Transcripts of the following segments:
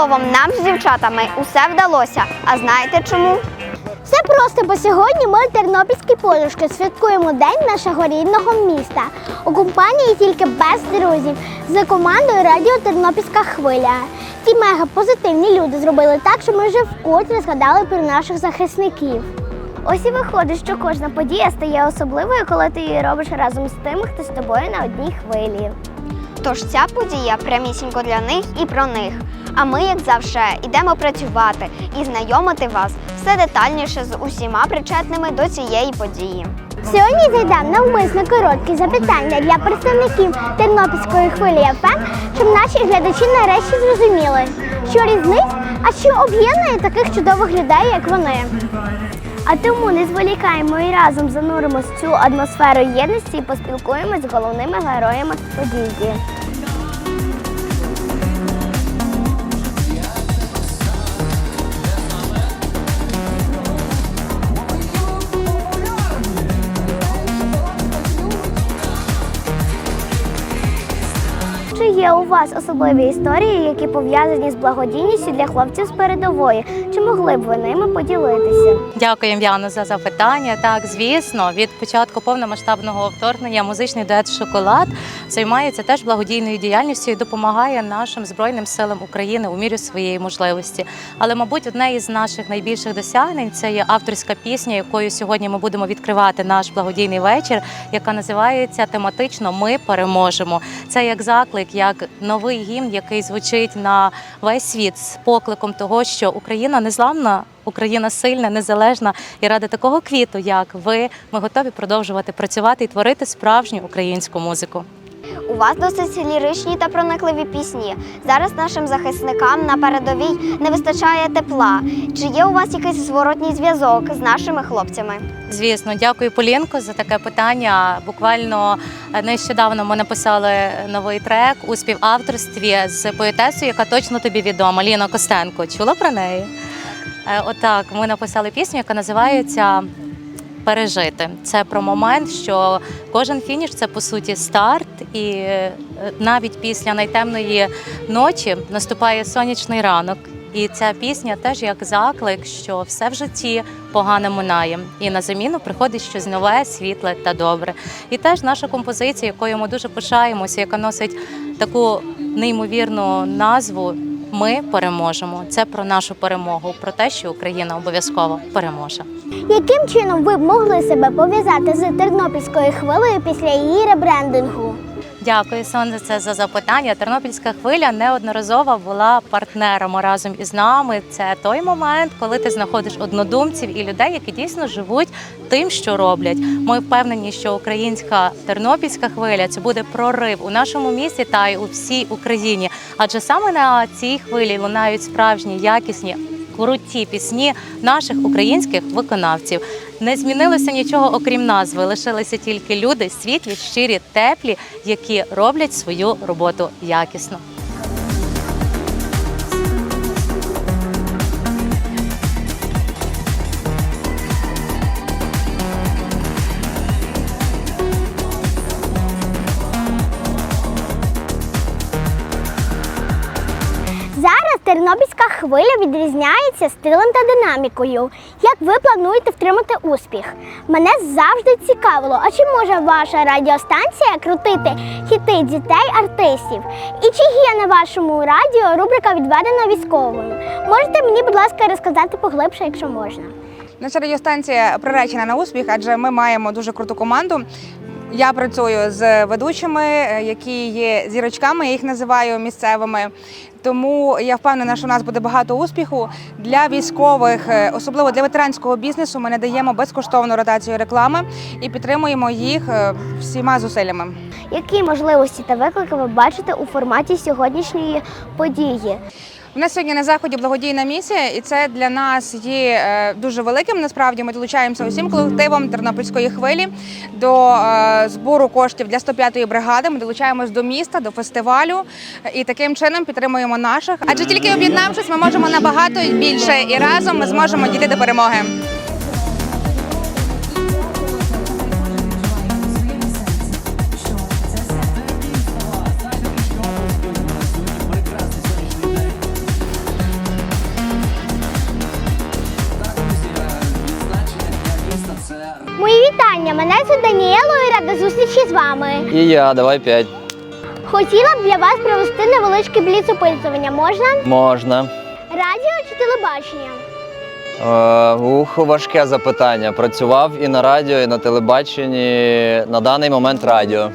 Словом, нам з дівчатами усе вдалося. А знаєте чому? Все просто, бо сьогодні ми, тернопільські подружки, святкуємо День нашого рідного міста. У компанії тільки без друзів за командою Радіо Тернопільська хвиля. Ті мега позитивні люди зробили так, що ми вже вкотре згадали про наших захисників. Ось і виходить, що кожна подія стає особливою, коли ти її робиш разом з тим, хто з тобою на одній хвилі. Тож ця подія прямісінько для них і про них. А ми, як завжди, йдемо працювати і знайомити вас все детальніше з усіма причетними до цієї події. Сьогодні зайдемо навмисно короткі запитання для представників Тернопільської хвилі ФМ, щоб наші глядачі нарешті зрозуміли, що різниць, а що об'єднує таких чудових людей, як вони. А тому не зволікаємо і разом зануримось цю атмосферу єдності і поспілкуємось з головними героями події. Чи є у вас особливі історії, які пов'язані з благодійністю для хлопців з передової? Чи могли б ви ними поділитися? Дякую, Яно, за запитання. Так, звісно, від початку повномасштабного вторгнення музичний дует Шоколад займається теж благодійною діяльністю і допомагає нашим збройним силам України у мірі своєї можливості. Але, мабуть, одне із наших найбільших досягнень це є авторська пісня, якою сьогодні ми будемо відкривати наш благодійний вечір, яка називається тематично Ми переможемо. Це як заклик, як новий гімн, який звучить на весь світ з покликом того, що Україна незламна. Україна сильна, незалежна, і ради такого квіту, як ви, ми готові продовжувати працювати і творити справжню українську музику. У вас досить ліричні та проникливі пісні. Зараз нашим захисникам на передовій не вистачає тепла. Чи є у вас якийсь зворотній зв'язок з нашими хлопцями? Звісно, дякую Полінко за таке питання. Буквально е, нещодавно ми написали новий трек у співавторстві з поетесою, яка точно тобі відома, Ліна Костенко. Чула про неї? Е, Отак, ми написали пісню, яка називається Пережити. Це про момент, що кожен фініш це по суті старт, і е, навіть після найтемної ночі наступає сонячний ранок. І ця пісня теж як заклик, що все в житті погано минає, і на заміну приходить щось нове, світле та добре. І теж наша композиція, якою ми дуже пишаємося, яка носить таку неймовірну назву. Ми переможемо. Це про нашу перемогу, про те, що Україна обов'язково переможе. Яким чином ви б могли себе пов'язати з тернопільською хвилею після її ребрендингу? Дякую, Сон, це за запитання. Тернопільська хвиля неодноразово була партнером разом із нами. Це той момент, коли ти знаходиш однодумців і людей, які дійсно живуть тим, що роблять. Ми впевнені, що українська тернопільська хвиля це буде прорив у нашому місті та й у всій Україні. Адже саме на цій хвилі лунають справжні якісні. Круті пісні наших українських виконавців не змінилося нічого окрім назви. Лишилися тільки люди, світлі, щирі, теплі, які роблять свою роботу якісно. Хвиля відрізняється стилем та динамікою. Як ви плануєте втримати успіх? Мене завжди цікавило, а чи може ваша радіостанція крутити хіти дітей артистів? І чи є на вашому радіо рубрика відведена військовим? Можете мені, будь ласка, розказати поглибше, якщо можна. Наша радіостанція приречена на успіх, адже ми маємо дуже круту команду. Я працюю з ведучими, е, які є зірочками, я їх називаю місцевими. Тому я впевнена, що у нас буде багато успіху для військових, е, особливо для ветеранського бізнесу. Ми надаємо безкоштовну ротацію реклами і підтримуємо їх е, всіма зусиллями. Які можливості та виклики ви бачите у форматі сьогоднішньої події? У нас сьогодні на заході благодійна місія, і це для нас є е, дуже великим. Насправді ми долучаємося усім колективом Тернопільської хвилі до е, збору коштів для 105-ї бригади. Ми долучаємось до міста, до фестивалю і таким чином підтримуємо наших. Адже тільки об'єднавшись, ми можемо набагато більше і разом ми зможемо дійти до перемоги. Зустрічі з вами. І я, давай п'ять. Хотіла б для вас провести невеличке бліц-опитування. Можна? Можна. Радіо чи телебачення? Е, ух, важке запитання. Працював і на радіо, і на телебаченні. На даний момент радіо.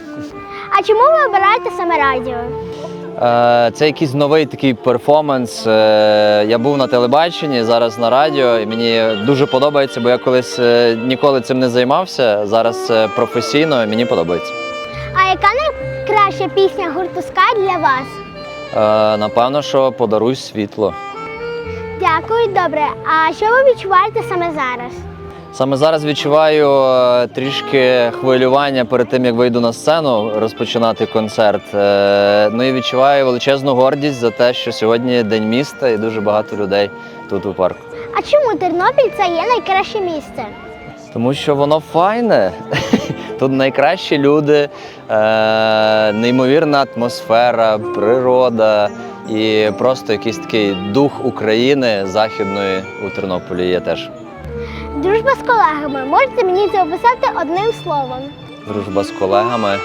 А чому ви обираєте саме радіо? Е, це якийсь новий такий перформанс. Е, я був на телебаченні, зараз на радіо, і мені дуже подобається, бо я колись е, ніколи цим не займався. Зараз професійно і мені подобається. А яка найкраща пісня гурту Sky для вас? Е, напевно, що подаруй світло. Дякую, добре. А що ви відчуваєте саме зараз? Саме зараз відчуваю е, трішки хвилювання перед тим, як вийду на сцену розпочинати концерт. Е, Ну і відчуваю величезну гордість за те, що сьогодні день міста і дуже багато людей тут у парку. А чому Тернопіль це є найкраще місце? Тому що воно файне. Тут найкращі люди, е, неймовірна атмосфера, природа і просто якийсь такий дух України західної у Тернополі є теж. Дружба з колегами. Можете мені це описати одним словом? Дружба з колегами.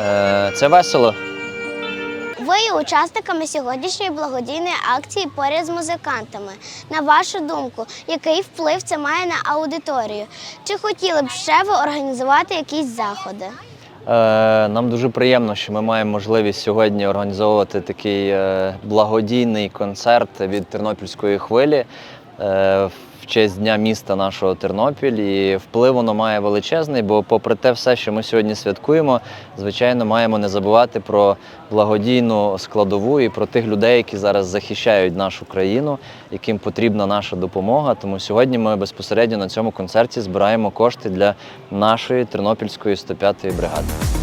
Е, Це весело. Ви є учасниками сьогоднішньої благодійної акції поряд з музикантами. На вашу думку, який вплив це має на аудиторію? Чи хотіли б ще ви організувати якісь заходи? Е, Нам дуже приємно, що ми маємо можливість сьогодні організовувати такий е, благодійний концерт від тернопільської хвилі е, честь дня міста нашого Тернопіль. І вплив воно має величезний, бо, попри те, все, що ми сьогодні святкуємо, звичайно, маємо не забувати про благодійну складову і про тих людей, які зараз захищають нашу країну, яким потрібна наша допомога. Тому сьогодні ми безпосередньо на цьому концерті збираємо кошти для нашої тернопільської 105-ї бригади.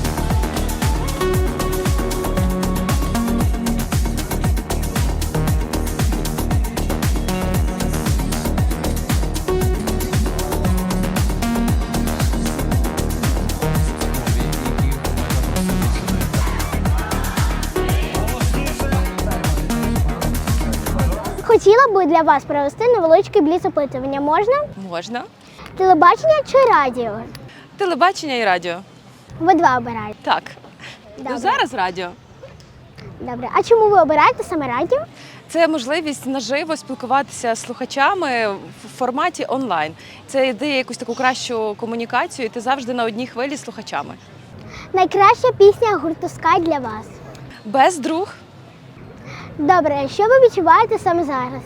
Хотіла би для вас провести невеличке бліц-опитування. Можна? Можна. Телебачення чи радіо? Телебачення і радіо. Ви два обираєте. Так. Добре. Ну зараз радіо. Добре. А чому ви обираєте саме радіо? Це можливість наживо спілкуватися з слухачами в форматі онлайн. Це дає якусь таку кращу комунікацію, і ти завжди на одній хвилі з слухачами. Найкраща пісня гурту Sky для вас. Без друг Добре, що ви відчуваєте саме зараз?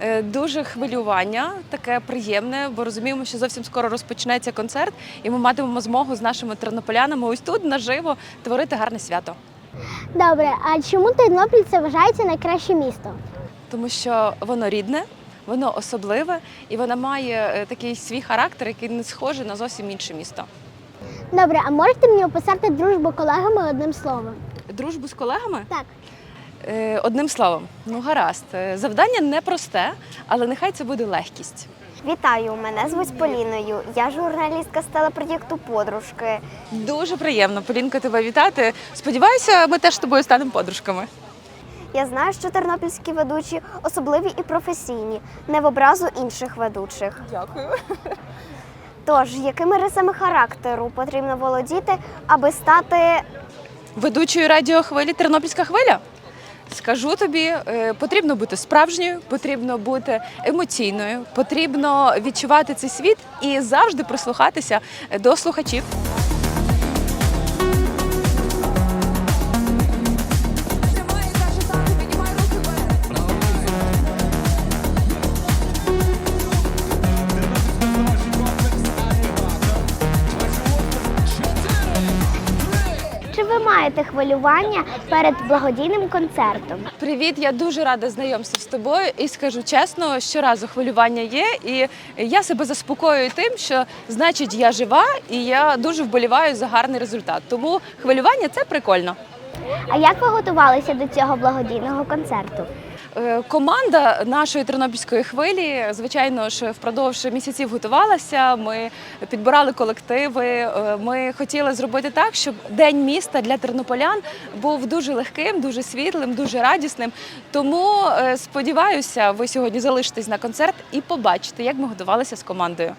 е, дуже хвилювання, таке приємне, бо розуміємо, що зовсім скоро розпочнеться концерт, і ми матимемо змогу з нашими тернополянами ось тут наживо творити гарне свято. Добре, а чому Тернопіль це вважається найкраще місто? тому що воно рідне, воно особливе і воно має е, такий свій характер, який не схожий на зовсім інше місто. Добре, а можете мені описати дружбу колегами одним словом? Дружбу з колегами Так. Е, одним словом, ну гаразд. Е, Завдання непросте, але нехай це буде легкість. Вітаю, мене звуть Поліною. Я журналістка з телепроєкту Подружки. Дуже приємно, Полінка, тебе вітати. Сподіваюся, ми теж з тобою станемо подружками. Я знаю, що тернопільські ведучі особливі і професійні, не в образу інших ведучих. Дякую. Тож, якими рисами характеру потрібно володіти, аби стати Ведучою радіохвилі Тернопільська хвиля. Скажу тобі, е, потрібно бути справжньою, потрібно бути емоційною, потрібно відчувати цей світ і завжди прислухатися до слухачів. Чи маєте хвилювання перед благодійним концертом? Привіт, я дуже рада знайомству з тобою і скажу чесно, щоразу хвилювання є, і я себе заспокоюю тим, що значить я жива і я дуже вболіваю за гарний результат. Тому хвилювання це прикольно. А як ви готувалися до цього благодійного концерту? Е, Команда нашої тернопільської хвилі, звичайно ж, впродовж місяців готувалася. Ми підбирали колективи. е, Ми хотіли зробити так, щоб день міста для тернополян був дуже легким, дуже світлим, дуже радісним. Тому е, сподіваюся, ви сьогодні залишитесь на концерт і побачите, як ми готувалися з командою.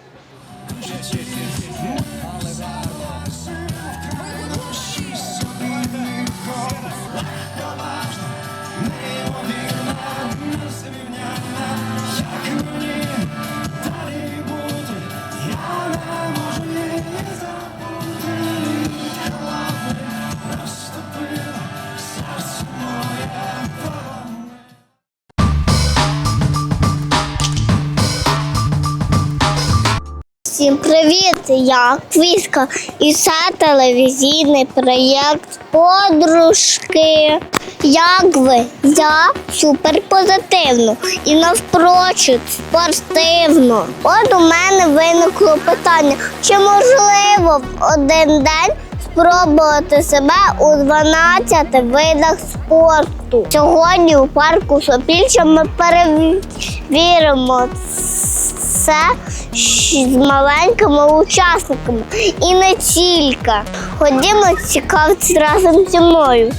Я Квітка і це телевізійний проєкт Подружки. Як ви? Я суперпозитивно і навпрочуд спортивно. От у мене виникло питання, чи можливо в один день спробувати себе у 12 видах спорту. Сьогодні у парку Сопільча ми перевіримо це щ- з маленькими учасниками і не тільки. Ходімо цікавці разом зі мною.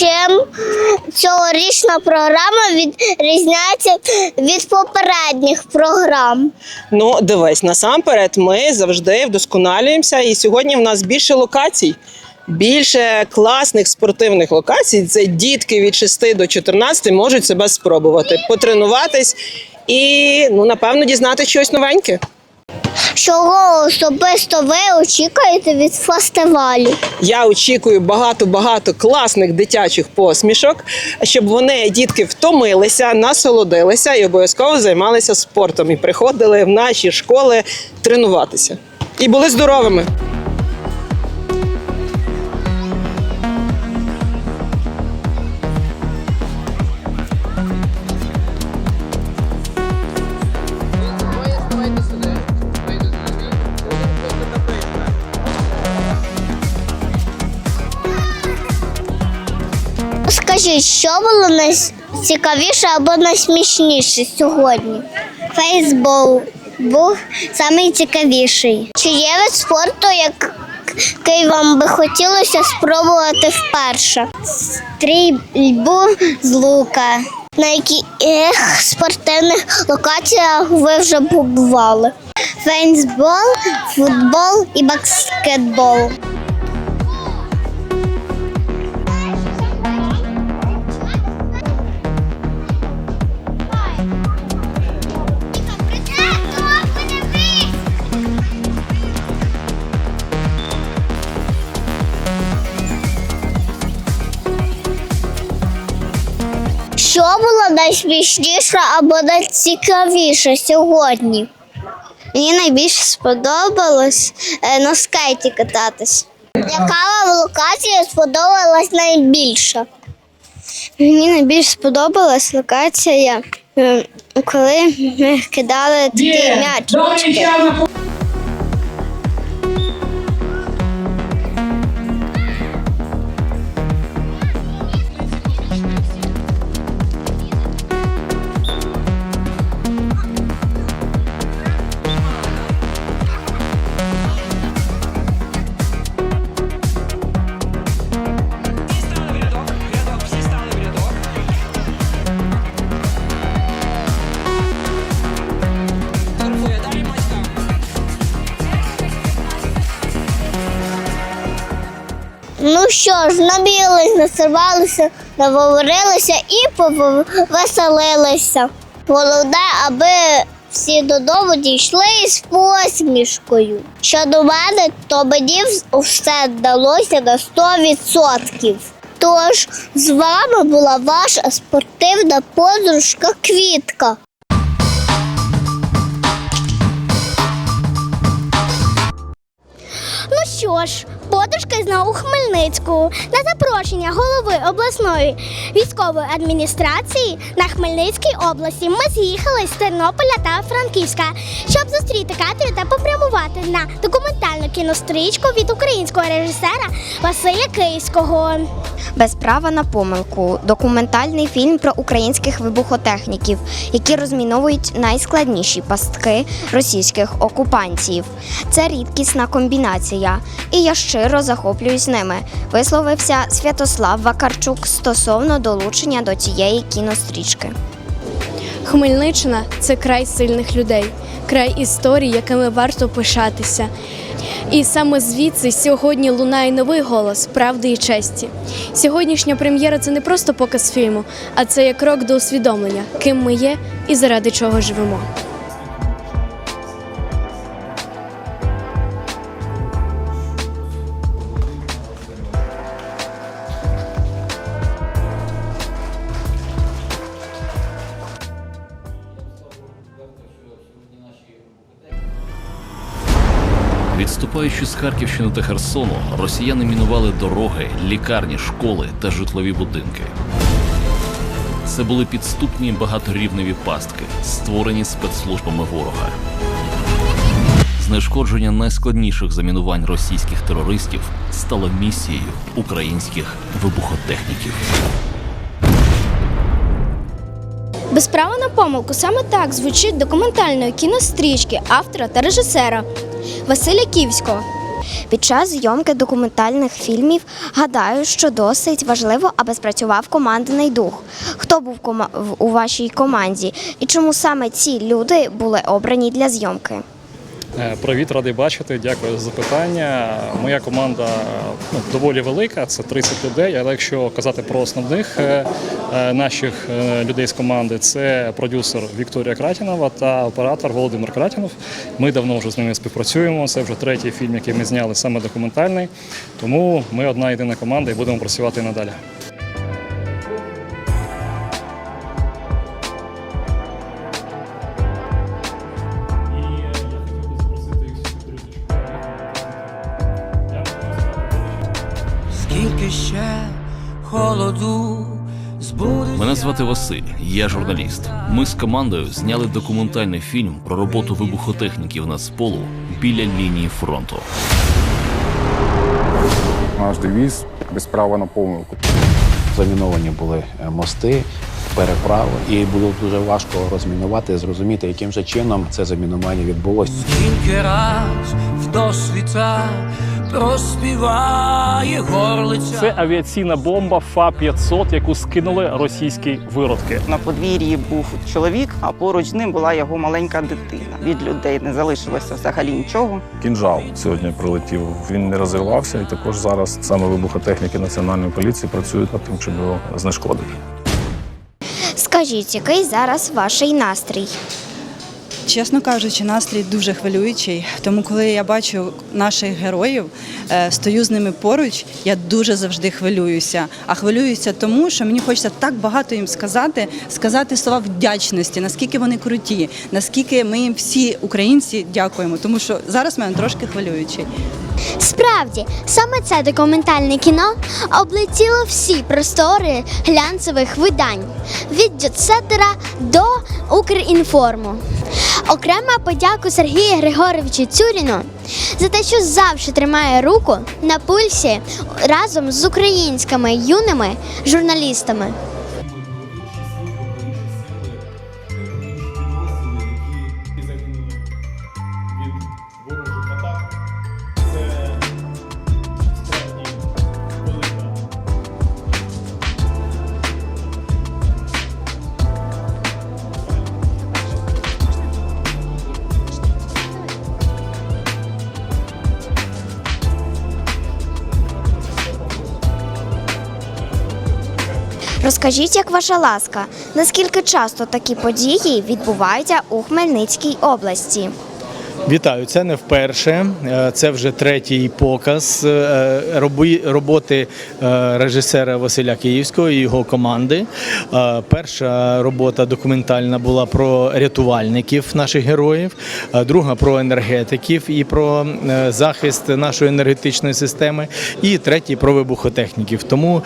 Чим цьогорічна програма відрізняється від попередніх програм? Ну, дивись, насамперед ми завжди вдосконалюємося, і сьогодні в нас більше локацій. Більше класних спортивних локацій. Це дітки від 6 до 14 можуть себе спробувати, потренуватись і ну напевно дізнати щось новеньке. Чого особисто ви очікуєте від фестивалю? Я очікую багато-багато класних дитячих посмішок, щоб вони дітки втомилися, насолодилися і обов'язково займалися спортом і приходили в наші школи тренуватися. І були здоровими. Що було найцікавіше або найсмішніше сьогодні? Фейсбол був найцікавіший. Чи є вид спорту, який вам би хотілося спробувати вперше? Стрільбу з лука. На яких спортивних локаціях ви вже побували? Фейсбол, футбол і баскетбол. Найсмішніше або найцікавіше сьогодні? Мені найбільше сподобалось е, на скейті кататись. Яка вам локація сподобалась найбільше? Мені найбільше сподобалась локація, е, коли ми кидали такі м'ячики. Що ж, набілись, насивалися, наговорилися і повеселилися. Головне, аби всі додому дійшли із посмішкою. Що до мене, то мені все вдалося на 100%. Тож з вами була ваша спортивна подружка Квітка. Ну що ж, подружка знову Хмельницьку. На запрошення голови обласної військової адміністрації на Хмельницькій області ми з'їхали з Тернополя та Франківська, щоб зустріти Катрю та попрямувати на документальну кінострічку від українського режисера Василя Київського. Без права на помилку документальний фільм про українських вибухотехніків, які розміновують найскладніші пастки російських окупантів. Це рідкісна комбінація, і я щиро захоплююсь ними. Висловився Святослав Вакарчук стосовно долучення до цієї кінострічки. Хмельниччина це край сильних людей, край історій, якими варто пишатися. І саме звідси сьогодні лунає новий голос правди і честі. Сьогоднішня прем'єра це не просто показ фільму, а це є крок до усвідомлення, ким ми є і заради чого живемо. Відступаючи з Харківщини та Херсону, росіяни мінували дороги, лікарні, школи та житлові будинки. Це були підступні багаторівневі пастки, створені спецслужбами ворога. Знешкодження найскладніших замінувань російських терористів стало місією українських вибухотехніків. Без права на помилку саме так звучить документальної кінострічки автора та режисера Василя Ківського. Під час зйомки документальних фільмів гадаю, що досить важливо, аби спрацював командний дух. Хто був у вашій команді і чому саме ці люди були обрані для зйомки? Е, Привіт, радий бачити. Дякую за запитання. Моя команда ну, доволі велика, це 30 людей. Але якщо казати про основних е, е, наших людей з команди, це продюсер Вікторія Кратінова та оператор Володимир Кратінов. Ми давно вже з ними співпрацюємо. Це вже третій фільм, який ми зняли саме документальний. Тому ми одна єдина команда і будемо працювати надалі. Холоду збудеться Мене звати Василь, я журналіст. Ми з командою зняли документальний фільм про роботу вибухотехніків Нацполу біля лінії фронту. Наш девіз без права на помилку. Заміновані були е, мости, переправи, і було дуже важко розмінувати, зрозуміти, яким же чином це замінування відбулося. Скільки раз в досвіта проспіває горлиця Це авіаційна бомба Фа-500, яку скинули російські виродки. На подвір'ї був чоловік, а поруч з ним була його маленька дитина. Від людей не залишилося взагалі нічого. Кінжал сьогодні прилетів. Він не розвивався, і також зараз саме вибухотехніки національної поліції працюють над тим, щоб його знешкодити. Скажіть, який зараз ваш настрій? Чесно кажучи, настрій дуже хвилюючий. Тому, коли я бачу наших героїв, е, стою з ними поруч, я дуже завжди хвилююся. А хвилююся тому, що мені хочеться так багато їм сказати, сказати слова вдячності, наскільки вони круті, наскільки ми їм всі українці дякуємо. Тому що зараз мене трошки хвилюючий. Справді, саме це документальне кіно облетіло всі простори глянцевих видань від Дюцетера до Укрінформу. Окрема подяку Сергію Григоровичу Цюріну за те, що завжди тримає руку на пульсі разом з українськими юними журналістами. Розкажіть, як ваша ласка, наскільки часто такі події відбуваються у Хмельницькій області? Вітаю, це не вперше. Е, Це вже третій показ е, роботи е, режисера Василя Київського і його команди. Перша робота документальна була про рятувальників наших героїв, друга про енергетиків і про захист нашої енергетичної системи, і третій про вибухотехніків. Тому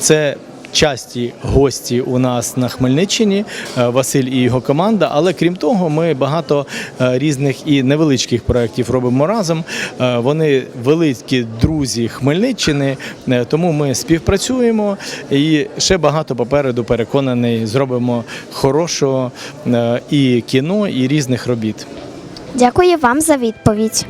це часті гості у нас на Хмельниччині, е, Василь і його команда. Але крім того, ми багато е, різних і невеличких проєктів робимо разом. Е, Вони великі друзі Хмельниччини, тому ми співпрацюємо і ще багато попереду переконаний, зробимо хорошого і кіно, і різних робіт. Дякую вам за відповідь.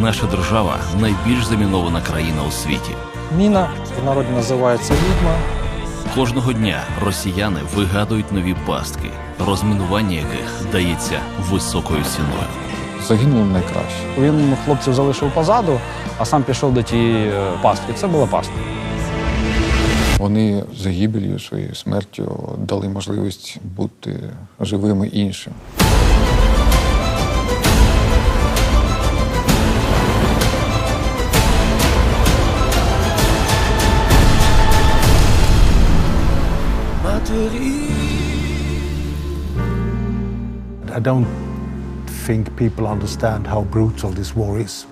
Наша держава найбільш замінована країна у світі. Міна в народі називається відьма. Кожного дня росіяни вигадують нові пастки, розмінування яких дається високою ціною. Загинув найкраще. Він хлопців залишив позаду, а сам пішов до тієї е, пастки. Це була пастка. Вони загибелью своєю смертю дали можливість бути живими іншим. I don't think people understand how brutal this war is.